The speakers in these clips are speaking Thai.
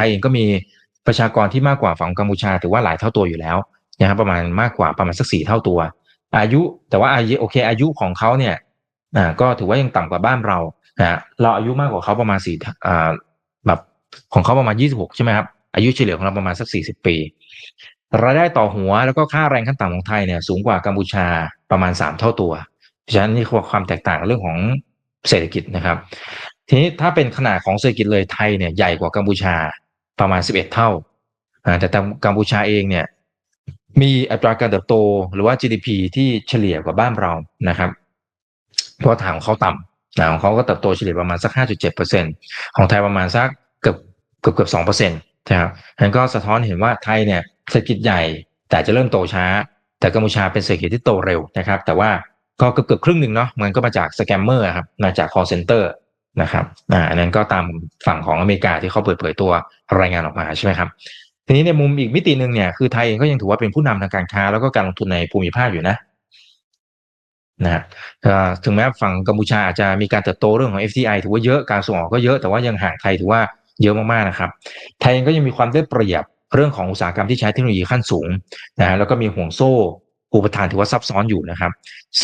ทยเองก็มีประชากรที่มากกว่าฝั่งกัมพูชาถือว่าหลายเท่าตัวอยู่แล้วนะครับประมาณมากกว่าประมาณสักสี่เท่าตัว อายุแต่ว่าอายุโอเค อายุของเขาเนี่ยอ่าก็ถือว่ายังต่ำกว่าบ้านเรานะเราอายุมากกว่าเขาประมาณสี่อ่าแบบของเขาประมาณยี่สิบหกใช่ไหมครับอายุเฉลี่ยของเราประมาณสักสี่สิบปีรายได้ต่อหัวแล้วก็ค่าแรงขั้นต่ำของไทยเนี่ยสูงกว่ากัมพูชาประมาณสามเท่าตัวเพราะฉะนั้นนี่คือความแตกต่างเรื่องของเศรษฐกิจนะครับ ทีนี้ถ้าเป็นขนาดของเศรษฐกิจเลยไทยเนี่ยใหญ่กว่ากัมพูชา ประมาณสิบเท่า แต่กัมพูชาเองเนี่ยมีอัตราการเติบโตหรือว่า GDP ที่เฉลี่ยกว่าบ้านเรานะครับเพราะฐานของเขาต่ำฐานของเขาก็เติบโตเฉลี่ยประมาณสักห้าจุดเจ็ดเปอร์เซ็นของไทยประมาณสักเกือบเกือบเกือบสองเปอร์เซ็นต์นะครับนั้นก็สะท้อนเห็นว่าไทยเนี่ยเศรษฐกิจใหญ่แต่จะเริ่มโตช้า แต่กัมพูชาเป็นเศรษฐกิจที่โตเร็วนะครับ แต่ว่าก็เกือบเกือบครึ่งหนึ่งเนาะมันก็มาจากสแกมเมอร์ครับมาจาก call center น นะครับอ่าอันนั้นก็ตามฝั่งของอเมริกาที่เขาเปิดเผยตัวรายงานออกมาใช่ไหมครับทีนี้ในมุมอีกมิติหนึ่งเนี่ยคือไทยเองก็ยังถือว่าเป็นผู้นำทางการค้า แล้วก็การลงทุนในภูมิภาคอยู่นะนะถึงแม้ฝั่งกัมพูชาอาจจะมีการเติบโตเรื่องของ FDI ถือว่าเยอะการส่งออกก็เยอะแต่ว่ายังห่างไทยถือว่าเยอะมากๆนะครับ ไทยเองก็ยังมีความได้เปรียบเรื่องของอุตสาหกรรมที่ใช้เทคโนโลยีขั้นสูงนะแล้วก็มีห่วงโซ่ อุปทานถือว่าซับซ้อนอยู่นะครับ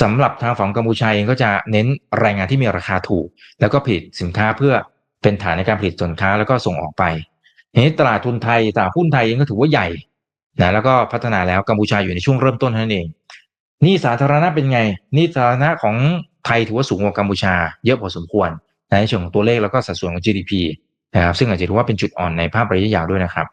สำหรับทางฝั่งกัมพูชาเองก็จะเน้นแรงงานที่มีราคาถูก แล้วก็ผลิตสินค้าเพื่อเป็นฐานในการผลิตสินค้าแล้วก็ส่งออกไปนี้ตลาดทุนไทยตลาดหุ้นไทยเองก็ถือว่าใหญ่นะแล้วก็พัฒนาแล้วกัมพูชาอยู่ในช่วงเริ่มต้นนั้นเองนี่สาธารณะเป็นไงนี่สาธารณะของไทยถือว่าสูงกว่ากัมพูชา เยอะพอสมควรในเชิงของตัวเลขแล้วก็สัดส่วนของ GDP นะครับซึ่งอาจจะถือว่าเป็นจุดอ่อนในภาพระยะยาวด้วยนะครับ